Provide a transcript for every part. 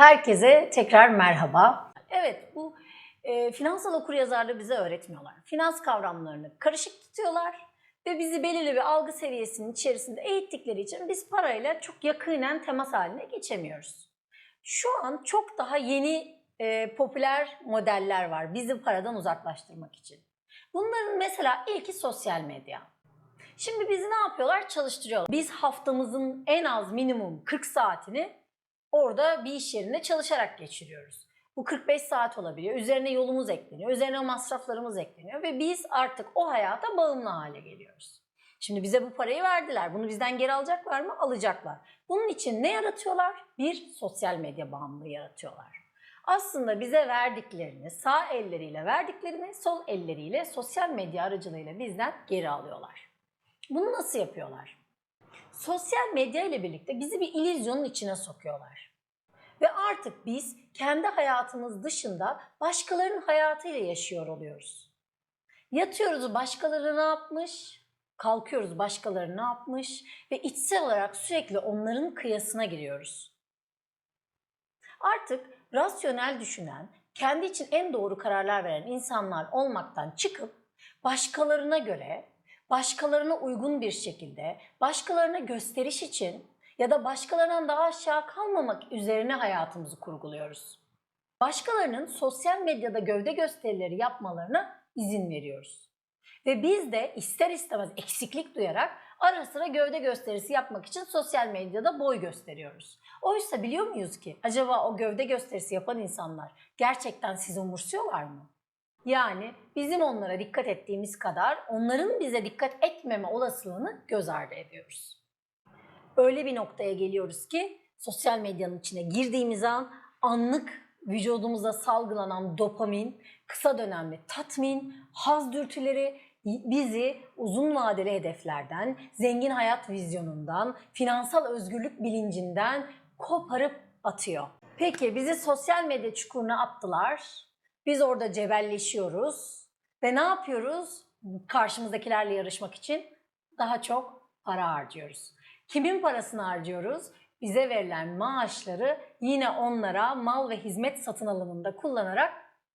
Herkese tekrar merhaba. Evet bu e, finansal okuryazarlığı bize öğretmiyorlar. Finans kavramlarını karışık tutuyorlar ve bizi belirli bir algı seviyesinin içerisinde eğittikleri için biz parayla çok yakinen temas haline geçemiyoruz. Şu an çok daha yeni e, popüler modeller var bizi paradan uzaklaştırmak için. Bunların mesela ilki sosyal medya. Şimdi bizi ne yapıyorlar? Çalıştırıyorlar. Biz haftamızın en az minimum 40 saatini orada bir iş yerinde çalışarak geçiriyoruz. Bu 45 saat olabiliyor. Üzerine yolumuz ekleniyor. Üzerine masraflarımız ekleniyor. Ve biz artık o hayata bağımlı hale geliyoruz. Şimdi bize bu parayı verdiler. Bunu bizden geri alacaklar mı? Alacaklar. Bunun için ne yaratıyorlar? Bir sosyal medya bağımlılığı yaratıyorlar. Aslında bize verdiklerini, sağ elleriyle verdiklerini, sol elleriyle sosyal medya aracılığıyla bizden geri alıyorlar. Bunu nasıl yapıyorlar? Sosyal medya ile birlikte bizi bir illüzyonun içine sokuyorlar. Ve artık biz kendi hayatımız dışında başkalarının hayatıyla yaşıyor oluyoruz. Yatıyoruz başkaları ne yapmış? Kalkıyoruz başkaları ne yapmış? Ve içsel olarak sürekli onların kıyasına giriyoruz. Artık rasyonel düşünen, kendi için en doğru kararlar veren insanlar olmaktan çıkıp başkalarına göre, başkalarına uygun bir şekilde, başkalarına gösteriş için ya da başkalarından daha aşağı kalmamak üzerine hayatımızı kurguluyoruz. Başkalarının sosyal medyada gövde gösterileri yapmalarına izin veriyoruz. Ve biz de ister istemez eksiklik duyarak ara sıra gövde gösterisi yapmak için sosyal medyada boy gösteriyoruz. Oysa biliyor muyuz ki acaba o gövde gösterisi yapan insanlar gerçekten sizi umursuyorlar mı? Yani bizim onlara dikkat ettiğimiz kadar onların bize dikkat etmeme olasılığını göz ardı ediyoruz. Öyle bir noktaya geliyoruz ki sosyal medyanın içine girdiğimiz an anlık vücudumuzda salgılanan dopamin, kısa dönemli tatmin, haz dürtüleri bizi uzun vadeli hedeflerden, zengin hayat vizyonundan, finansal özgürlük bilincinden koparıp atıyor. Peki bizi sosyal medya çukuruna attılar. Biz orada cebelleşiyoruz ve ne yapıyoruz? Karşımızdakilerle yarışmak için daha çok para harcıyoruz. Kimin parasını harcıyoruz? Bize verilen maaşları yine onlara mal ve hizmet satın alımında kullanarak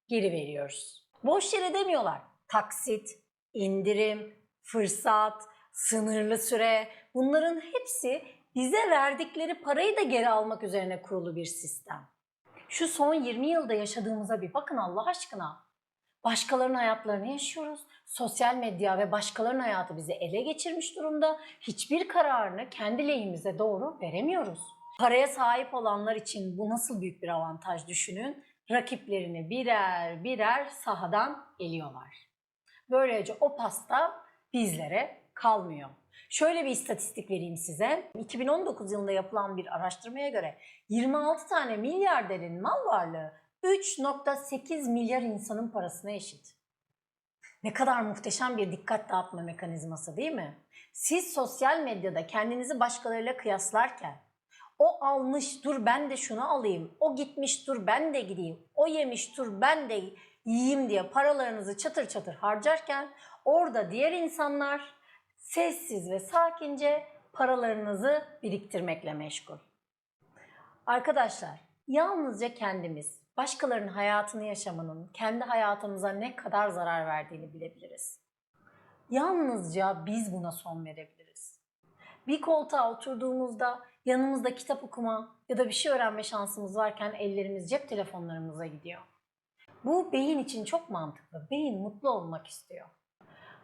geri veriyoruz. Boş yere demiyorlar. Taksit, indirim, fırsat, sınırlı süre bunların hepsi bize verdikleri parayı da geri almak üzerine kurulu bir sistem. Şu son 20 yılda yaşadığımıza bir bakın Allah aşkına. Başkalarının hayatlarını yaşıyoruz. Sosyal medya ve başkalarının hayatı bizi ele geçirmiş durumda. Hiçbir kararını kendi lehimize doğru veremiyoruz. Paraya sahip olanlar için bu nasıl büyük bir avantaj düşünün. Rakiplerini birer birer sahadan eliyorlar. Böylece o pasta bizlere kalmıyor. Şöyle bir istatistik vereyim size. 2019 yılında yapılan bir araştırmaya göre 26 tane milyarderin mal varlığı 3.8 milyar insanın parasına eşit. Ne kadar muhteşem bir dikkat dağıtma mekanizması değil mi? Siz sosyal medyada kendinizi başkalarıyla kıyaslarken o almış dur ben de şunu alayım, o gitmiş dur ben de gideyim, o yemiş dur ben de yiyeyim diye paralarınızı çatır çatır harcarken orada diğer insanlar sessiz ve sakince paralarınızı biriktirmekle meşgul. Arkadaşlar, yalnızca kendimiz başkalarının hayatını yaşamanın kendi hayatımıza ne kadar zarar verdiğini bilebiliriz. Yalnızca biz buna son verebiliriz. Bir koltuğa oturduğumuzda yanımızda kitap okuma ya da bir şey öğrenme şansımız varken ellerimiz cep telefonlarımıza gidiyor. Bu beyin için çok mantıklı. Beyin mutlu olmak istiyor.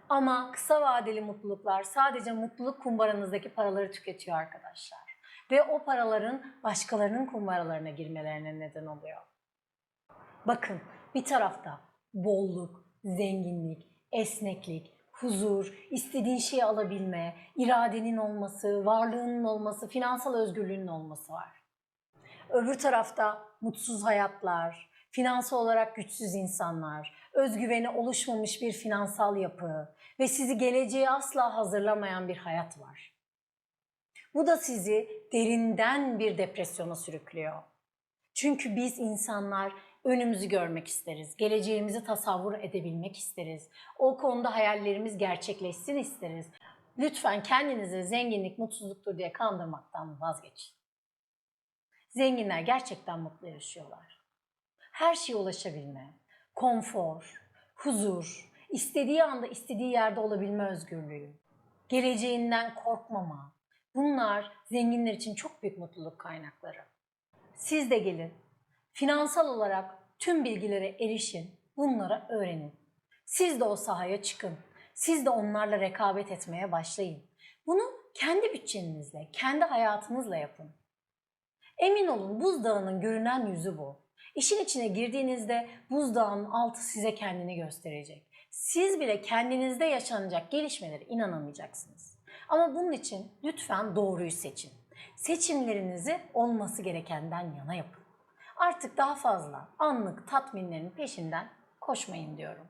Ama kısa vadeli mutluluklar sadece mutluluk kumbaranızdaki paraları tüketiyor arkadaşlar. Ve o paraların başkalarının kumbaralarına girmelerine neden oluyor. Bakın bir tarafta bolluk, zenginlik, esneklik, huzur, istediğin şeyi alabilme, iradenin olması, varlığının olması, finansal özgürlüğünün olması var. Öbür tarafta mutsuz hayatlar, finansal olarak güçsüz insanlar, özgüveni oluşmamış bir finansal yapı ve sizi geleceğe asla hazırlamayan bir hayat var. Bu da sizi derinden bir depresyona sürüklüyor. Çünkü biz insanlar önümüzü görmek isteriz, geleceğimizi tasavvur edebilmek isteriz. O konuda hayallerimiz gerçekleşsin isteriz. Lütfen kendinizi zenginlik mutsuzluktur diye kandırmaktan vazgeçin. zenginler gerçekten mutlu yaşıyorlar. Her şeye ulaşabilme, konfor, huzur, istediği anda istediği yerde olabilme özgürlüğü, geleceğinden korkmama. Bunlar zenginler için çok büyük mutluluk kaynakları. Siz de gelin. Finansal olarak tüm bilgilere erişin. Bunlara öğrenin. Siz de o sahaya çıkın. Siz de onlarla rekabet etmeye başlayın. Bunu kendi bütçenizle, kendi hayatınızla yapın. Emin olun buzdağının görünen yüzü bu. İşin içine girdiğinizde buzdağının altı size kendini gösterecek. Siz bile kendinizde yaşanacak gelişmelere inanamayacaksınız. Ama bunun için lütfen doğruyu seçin. Seçimlerinizi olması gerekenden yana yapın. Artık daha fazla anlık tatminlerin peşinden koşmayın diyorum.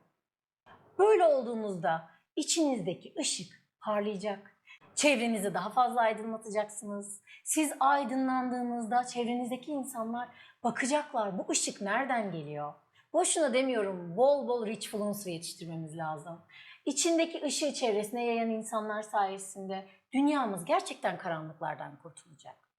Böyle olduğunuzda içinizdeki ışık parlayacak. Çevrenizi daha fazla aydınlatacaksınız. Siz aydınlandığınızda çevrenizdeki insanlar bakacaklar bu ışık nereden geliyor? Boşuna demiyorum bol bol rich influencer yetiştirmemiz lazım. İçindeki ışığı çevresine yayan insanlar sayesinde dünyamız gerçekten karanlıklardan kurtulacak.